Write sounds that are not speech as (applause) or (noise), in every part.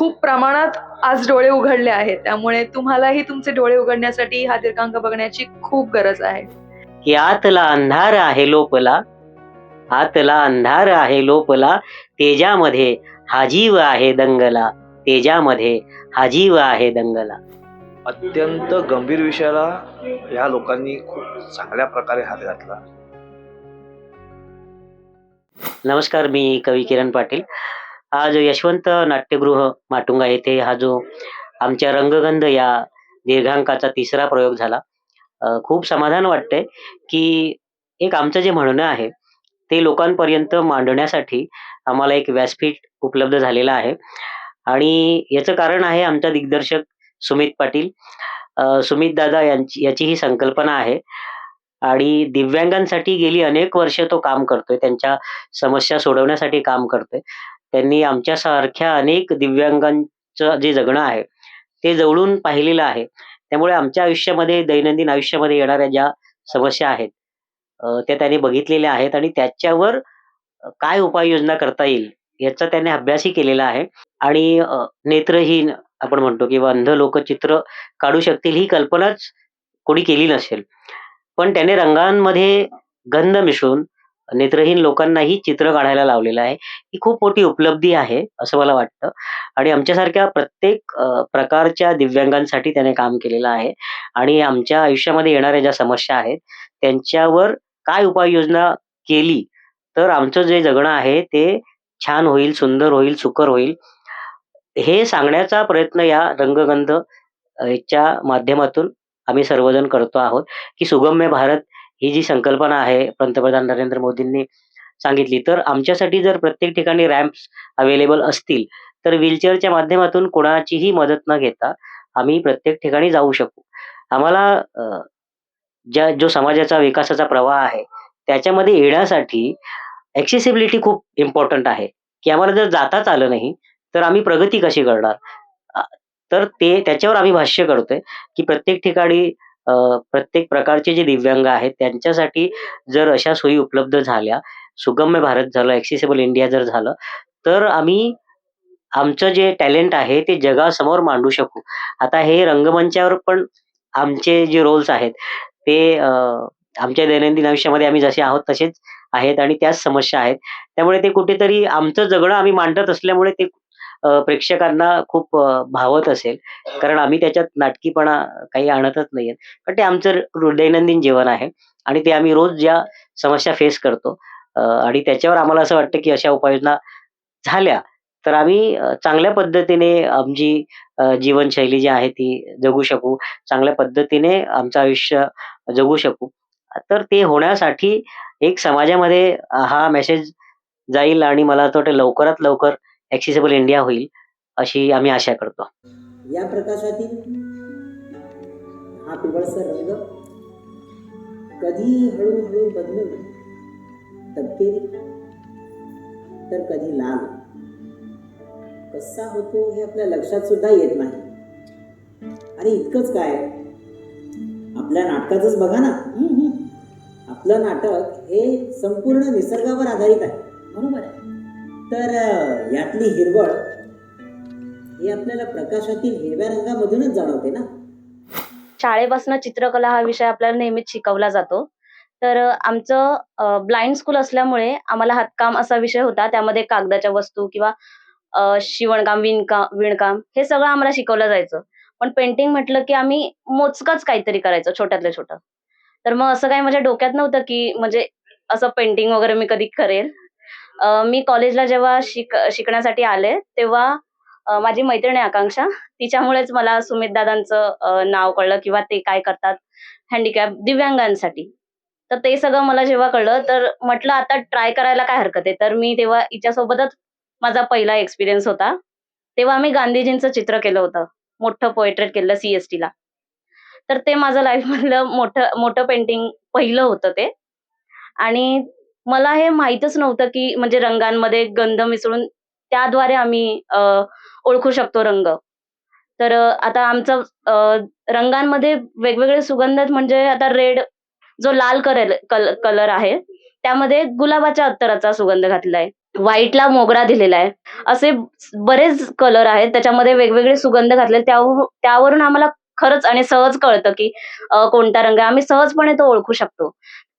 खूप प्रमाणात आज डोळे उघडले आहेत. त्यामुळे तुम्हालाही तुमचे डोळे उघडण्यासाठी हा दीर्घांक बघण्याची खूप गरज आहे. की आतला अंधार आहे लोपला आतला अंधार आहे लोपला तेजामध्ये हा जीव आहे दंगला तेजामध्ये हा जीव आहे दंगला. अत्यंत गंभीर विषयाला ह्या लोकांनी खूप चांगल्या प्रकारे हात घातला. नमस्कार मी कवी किरण पाटील. आज यशवंत नाट्यगृह माटुंगा येथे हा जो आमच्या रंगगंध या दीर्घांकाचा तिसरा प्रयोग झाला. अ, खूप समाधान वाटतंय की एक आमचं जे म्हणणं आहे ते लोकांपर्यंत मांडण्यासाठी आम्हाला एक व्यासपीठ उपलब्ध झालेलं आहे. आणि याचं कारण आहे आमचा दिग्दर्शक सुमित पाटील. अ, सुमित दादा यांची याची ही संकल्पना आहे. आणि दिव्यांगांसाठी गेली अनेक वर्ष तो काम करतोय त्यांच्या समस्या सोडवण्यासाठी काम करतोय. त्यांनी आमच्यासारख्या अनेक दिव्यांगांचं जे जगणं आहे ते जवळून पाहिलेलं आहे. त्यामुळे आमच्या आयुष्यामध्ये दैनंदिन आयुष्यामध्ये येणाऱ्या ज्या समस्या आहेत त्या त्याने बघितलेल्या आहेत आणि त्याच्यावर काय उपाययोजना करता येईल याचा त्याने अभ्यासही केलेला आहे. आणि नेत्रहीन आपण म्हणतो किंवा अंध लोक चित्र काढू शकतील ही कल्पनाच कोणी केली नसेल. पण त्याने रंगांमध्ये गंध मिसळून नेत्रहीन लोकांनाही चित्र काढायला लावलेलं आहे. ही खूप मोठी उपलब्धी आहे असं मला वाटतं. आणि आमच्यासारख्या प्रत्येक अ, प्रकारच्या दिव्यांगांसाठी त्याने काम केलेलं आहे. आणि आमच्या आयुष्यामध्ये येणाऱ्या ज्या समस्या आहेत त्यांच्यावर काय उपाययोजना केली तर आमचं जे जगणं आहे ते छान होईल सुंदर होईल सुकर होईल. हे सांगण्याचा प्रयत्न या रंगगंध याच्या च्या माध्यमातून आम्ही सर्वजण करतो आहोत की सुगम्य भारत ही जी संकल्पना आहे पंतप्रधान नरेंद्र मोदींनी सांगितली तर आमच्यासाठी जर प्रत्येक ठिकाणी रॅम्प्स अवेलेबल असतील तर व्हीलचेअरच्या माध्यमातून कोणाचीही मदत न घेता आम्ही प्रत्येक ठिकाणी जाऊ शकू. आम्हाला ज्या जो समाजाचा विकासाचा प्रवाह आहे त्याच्यामध्ये येण्यासाठी ॲक्सेसिबिलिटी खूप इम्पॉर्टंट आहे. की आम्हाला जर जाताच आलं नाही तर आम्ही प्रगती कशी करणार? तर ते त्याच्यावर आम्ही भाष्य करतोय की प्रत्येक ठिकाणी अ, प्रत्येक प्रकारचे जे दिव्यांग आहेत त्यांच्यासाठी जर अशा सोयी उपलब्ध झाल्या सुगम्य भारत झालं ऍक्सेसिबल इंडिया जर झालं तर आम्ही आमचं जे टॅलेंट आहे ते जगासमोर मांडू शकू. आता हे रंगमंचावर पण आमचे जे रोल्स आहेत ते अ, आमच्या दैनंदिन आयुष्यामध्ये आम्ही जसे आहोत तसेच आहेत आणि त्याच समस्या आहेत. त्यामुळे ते कुठेतरी आमचं जगणं आम्ही मांडत असल्यामुळे ते प्रेक्षकांना खूप भावत असेल. कारण आम्ही त्याच्यात नाटकीपणा काही आणतच नाहीये पण ते आमचं दैनंदिन जीवन आहे आणि ते आम्ही रोज ज्या समस्या फेस करतो आणि त्याच्यावर आम्हाला असं वाटतं की अशा उपाययोजना झाल्या तर आम्ही चांगल्या पद्धतीने आमची जीवनशैली जी आहे ती जगू शकू चांगल्या पद्धतीने आमचं आयुष्य जगू शकू. तर ते होण्यासाठी एक समाजामध्ये हा मेसेज जाईल आणि मला असं वाटतं लवकरात लवकर ॲक्सेसिबल इंडिया होईल अशी आम्ही आशा करतो. या प्रकाशातील हा पिवळसर रंग कधी हळूहळू बदलून तपकेरी तर कधी लाल. कसा होतो हे आपल्या लक्षात सुद्धा येत नाही. आणि इतकंच काय आपल्या नाटकाचंच बघा ना. आपलं नाटक हे संपूर्ण निसर्गावर आधारित आहे. बरोबर आहे. तर यातली हिरवळ हे आपल्याला प्रकाशातील हिरव्या रंगामधूनच जाणवते ना? शाळेपासून चित्रकला हा विषय आपल्याला नेहमीच शिकवला जातो. तर आमचं ब्लाइंड स्कूल असल्यामुळे आम्हाला हातकाम असा विषय होता. त्यामध्ये कागदाच्या वस्तू किंवा शिवणकाम विणकाम विणकाम हे सगळं आम्हाला शिकवलं जायचं. पण पेंटिंग म्हटलं की आम्ही मोजकच काहीतरी करायचं छोट्यातलं छोटं. तर मग असं काही माझ्या डोक्यात नव्हतं की म्हणजे असं पेंटिंग वगैरे मी कधी करेल. अ, मी कॉलेजला जेव्हा शिक शिकण्यासाठी आले तेव्हा माझी मैत्रीण आहे आकांक्षा. तिच्यामुळेच मला सुमित दादांचं नाव कळलं किंवा ते काय करतात हँडिकॅप दिव्यांगांसाठी. तर ते सगळं मला जेव्हा कळलं तर म्हटलं आता ट्राय करायला काय हरकत आहे? तर मी तेव्हा हिच्यासोबतच माझा पहिला एक्सपिरियन्स होता. तेव्हा आम्ही गांधीजींचं चित्र केलं होतं. मोठं पोएट्रेट केलं सीएसटी ला. तर ते माझं लाईफमधलं मोठं मोठं पेंटिंग पहिलं होतं ते. आणि मला हे माहीतच नव्हतं की म्हणजे रंगांमध्ये गंध मिसळून त्याद्वारे आम्ही अ, ओळखू शकतो रंग. तर अ, आता आमचं अ, रंगांमध्ये वेगवेगळे सुगंध आहेत म्हणजे आता रेड जो लाल कलर कलर आहे त्यामध्ये गुलाबाच्या अत्तराचा सुगंध घातलाय. व्हाईटला मोगरा दिलेला आहे. असे बरेच कलर आहेत त्याच्यामध्ये वेगवेगळे सुगंध घातले त्याव त्यावरून आम्हाला खरंच आणि सहज कळतं की अ, कोणता रंग आहे. आम्ही सहजपणे तो ओळखू शकतो.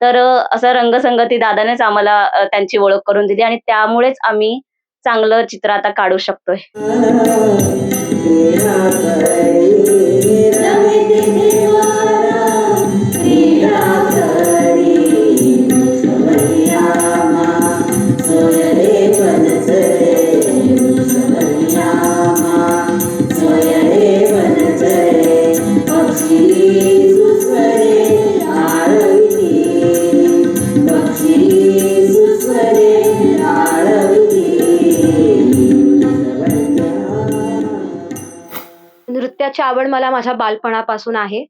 तर असं रंगसंगती दादानेच आम्हाला त्यांची ओळख करून दिली आणि त्यामुळेच आम्ही चांगलं चित्र आता काढू शकतोय. नृत्याची (laughs) आवड मला माझ्या बालपणापासून आहे.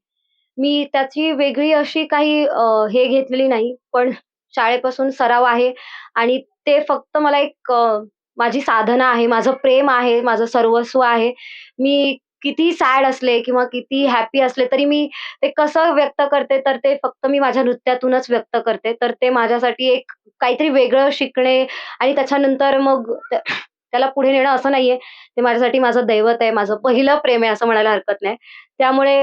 मी त्याची वेगळी अशी काही अ, हे घेतलेली नाही. पण शाळेपासून सराव आहे आणि ते फक्त मला एक अ, माझी साधना आहे, माझं प्रेम आहे, माझं सर्वस्व आहे. मी कितीही सॅड असले किंवा कितीही हॅपी असले तरी मी ते कसं व्यक्त करते, तर ते फक्त मी माझ्या नृत्यातूनच व्यक्त करते. तर ते माझ्यासाठी एक काहीतरी वेगळं शिकणे आणि त्याच्यानंतर मग त्याला पुढे नेणं असं नाहीये. ते माझ्यासाठी माझं दैवत आहे, माझं पहिलं प्रेम आहे असं म्हणायला हरकत नाही. त्यामुळे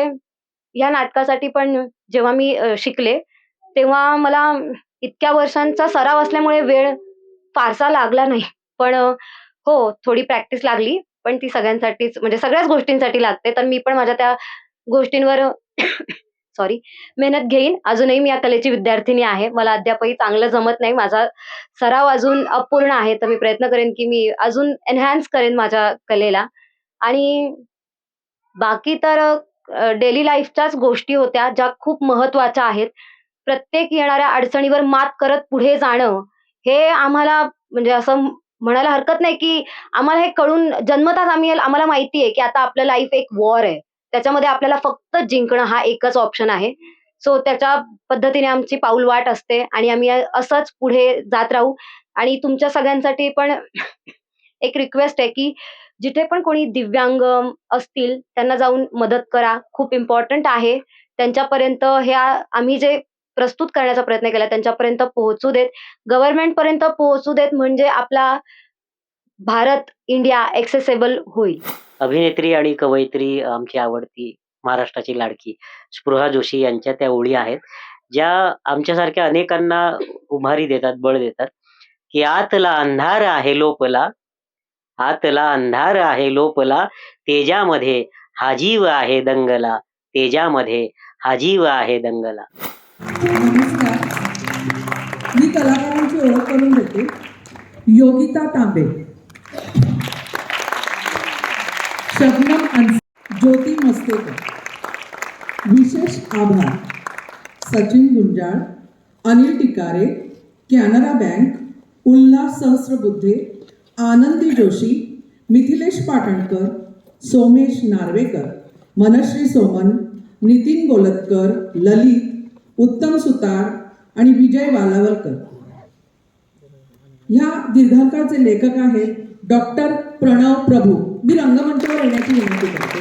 या नाटकासाठी पण जेव्हा मी शिकले, तेव्हा मला इतक्या वर्षांचा सराव असल्यामुळे वेळ फारसा लागला नाही. पण हो, थोडी प्रॅक्टिस लागली. पण ती सगळ्यांसाठीच म्हणजे सगळ्याच गोष्टींसाठी लागते. तर मी पण माझ्या त्या गोष्टींवर सॉरी मेहनत घेईन. अजूनही मी या कलेची विद्यार्थिनी आहे. मला अद्यापही चांगलं जमत नाही. माझा सराव अजून अपूर्ण आहे. तर मी प्रयत्न करेन, की मी अजून एन्हान्स करेन माझ्या कलेला आणि बाकी तर डेली लाईफच्याच गोष्टी होत्या, ज्या खूप महत्त्वाच्या आहेत. प्रत्येक येणाऱ्या अडचणीवर मात करत पुढे जाणं, हे आम्हाला म्हणजे असं म्हणायला हरकत नाही, की आम्हाला हे कळून जन्मताच आम्ही आम्हाला माहिती आहे, की आता आपलं लाईफ एक वॉर आहे. त्याच्यामध्ये आपल्याला फक्त जिंकणं हा एकच ऑप्शन आहे. सो त्याच्या पद्धतीने आमची पाऊलवाट असते आणि आम्ही असंच पुढे जात राहू आणि तुमच्या सगळ्यांसाठी पण एक रिक्वेस्ट आहे, की जिथे पण कोणी दिव्यांग असतील, त्यांना जाऊन मदत करा. खूप इम्पॉर्टंट आहे. त्यांच्यापर्यंत ह्या आम्ही जे प्रस्तुत करण्याचा प्रयत्न केला त्यांच्यापर्यंत पोहोचू देत. गव्हर्नमेंटपर्यंत पोहोचू देत म्हणजे आपला भारत, इंडिया एक्सेसिबल होईल. अभिनेत्री आणि कवयित्री आमची आवडती महाराष्ट्राची लाडकी स्पृहा जोशी यांच्या त्या ओळी आहेत, ज्या आमच्यासारख्या अनेकांना उभारी देतात, बळ देतात, की "आतला अंधार आहे लोपला, आतला अंधार आहे लोपला, तेजामध्ये हा जीव आहे दंगला, तेजामध्ये हा जीव आहे दंगला." नमस्कार मी कलाकारांची ओळख करून देते योगिता तांबे शबनम ज्योती मस्तेकर. विशेष आभार. सचिन गुंजाळ अनिल टिकारे कॅनरा बँक उल्हास सहस्रबुद्धे आनंदी जोशी मिथिलेश पाटणकर सोमेश नार्वेकर मनश्री सोमन नितीन गोलतकर ललित उत्तम सुतार आणि विजय वालावलकर. ह्या दीर्घकाळचे लेखक आहेत डॉक्टर प्रणव प्रभू. मी रंगमंचावर येण्याची विनंती करते.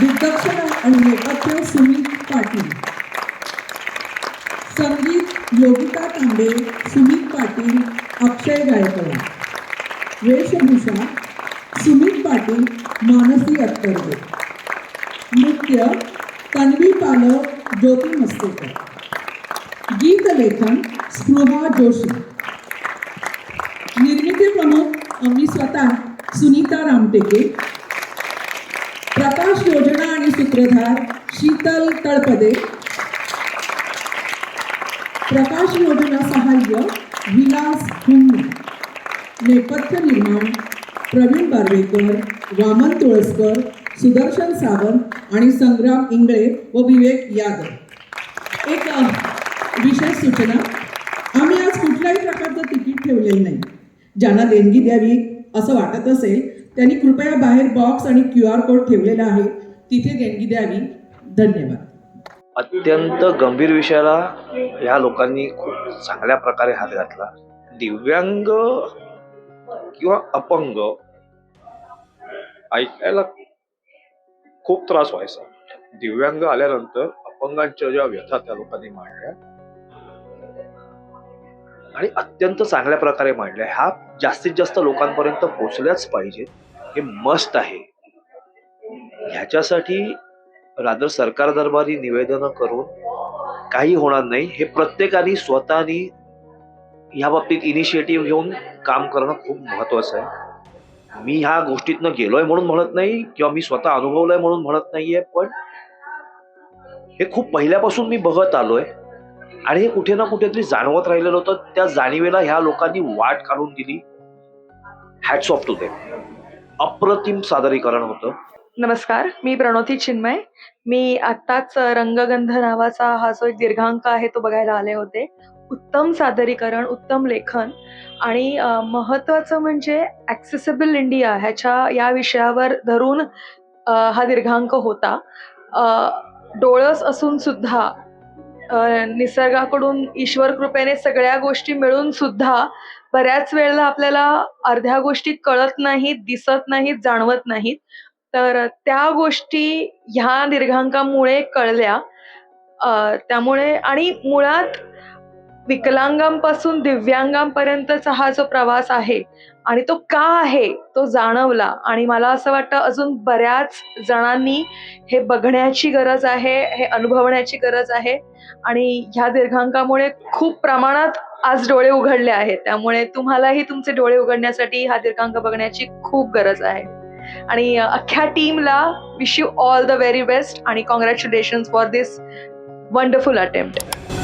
दिग्दर्शन आणि लेखक सुमित पाटील. संगीत योगिता तांबे सुमित पाटील अक्षय गायकवाड. वेशभूषा सुमित पाटील मानसी अत्तरगे. नृत्य तन्वी पालव ज्योती मस्तेकर. गीतलेखन स्नोभा जोशी. निर्मिती प्रमुख आम्ही स्वतः सुनीता रामटेके. प्रकाश योजना आणि सूत्रधार शीतल तळपदे. प्रकाश योजना सहाय्य विलास हुम्मे नेपथ्य निर्माण प्रवीण बारवेकर वामन तुळसकर सुदर्शन सावंत आणि संग्राम इंगळे व विवेक यादव. एक विशेष सूचना. ठेवलेली नाही. ज्यांना देणगी द्यावी असं वाटत असेल त्यांनी कृपया बाहेर बॉक्स आणि क्यू आर कोड ठेवलेला आहे. तिथे देणगी द्यावी. धन्यवाद. अत्यंत गंभीर विषयाला ह्या लोकांनी खूप चांगल्या प्रकारे हात घातला. दिव्यांग किंवा अपंग ऐकायला खूप त्रास व्हायचा. दिव्यांग आल्यानंतर अपंगांच्या ज्या व्यथा त्या लोकांनी मांडल्या आणि अत्यंत चांगल्या प्रकारे मांडल्या. ह्या जास्तीत जास्त लोकांपर्यंत पोचल्याच पाहिजेत. हे मस्ट आहे. ह्याच्यासाठी रादर सरकार दरबारी निवेदनं करून काही होणार नाही. हे प्रत्येकाने स्वतःनी ह्या बाबतीत इनिशिएटिव्ह घेऊन काम करणं खूप महत्वाचं आहे. मी ह्या गोष्टीतनं गेलोय म्हणून म्हणत नाही किंवा मी स्वतः अनुभवलंय म्हणून म्हणत नाहीये पण हे खूप पहिल्यापासून मी बघत आलोय. आणि हे कुठे ना कुठेतरी जाणवत राहिलेलं होतं. त्या जाणीवेला ह्या लोकांनी वाट काढून दिली. हॅट्स ऑफ टू देम अप्रतिम सादरीकरण होतं. नमस्कार मी प्रणोती चिन्मय. मी आत्ताच रंगगंध नावाचा हा जो एक दीर्घांक आहे तो बघायला आले होते. उत्तम सादरीकरण उत्तम लेखन आणि महत्वाचं महत्त्वाचं म्हणजे ॲक्सेसिबल इंडिया ह्याच्या या विषयावर धरून हा दीर्घांक होता. डोळस असून सुद्धा निसर्गाकडून ईश्वर कृपेने सगळ्या गोष्टी मिळून सुद्धा बऱ्याच वेळेला आपल्याला अर्ध्या गोष्टी कळत नाहीत दिसत नाहीत जाणवत नाहीत. तर त्या गोष्टी ह्या दीर्घांकामुळे कळल्या. त्यामुळे आणि मुळात विकलांगांपासून दिव्यांगांपर्यंतचा हा जो प्रवास आहे आणि तो का आहे तो जाणवला. आणि मला असं वाटतं अजून बऱ्याच जणांनी हे बघण्याची गरज आहे हे अनुभवण्याची गरज आहे. आणि ह्या दीर्घांकामुळे खूप प्रमाणात आज डोळे उघडले आहेत. त्यामुळे तुम्हालाही तुमचे डोळे उघडण्यासाठी हा दीर्घांक बघण्याची खूप गरज आहे. आणि अख्ख्या टीमला wish you all the very best आणि congratulation for this wonderful attempt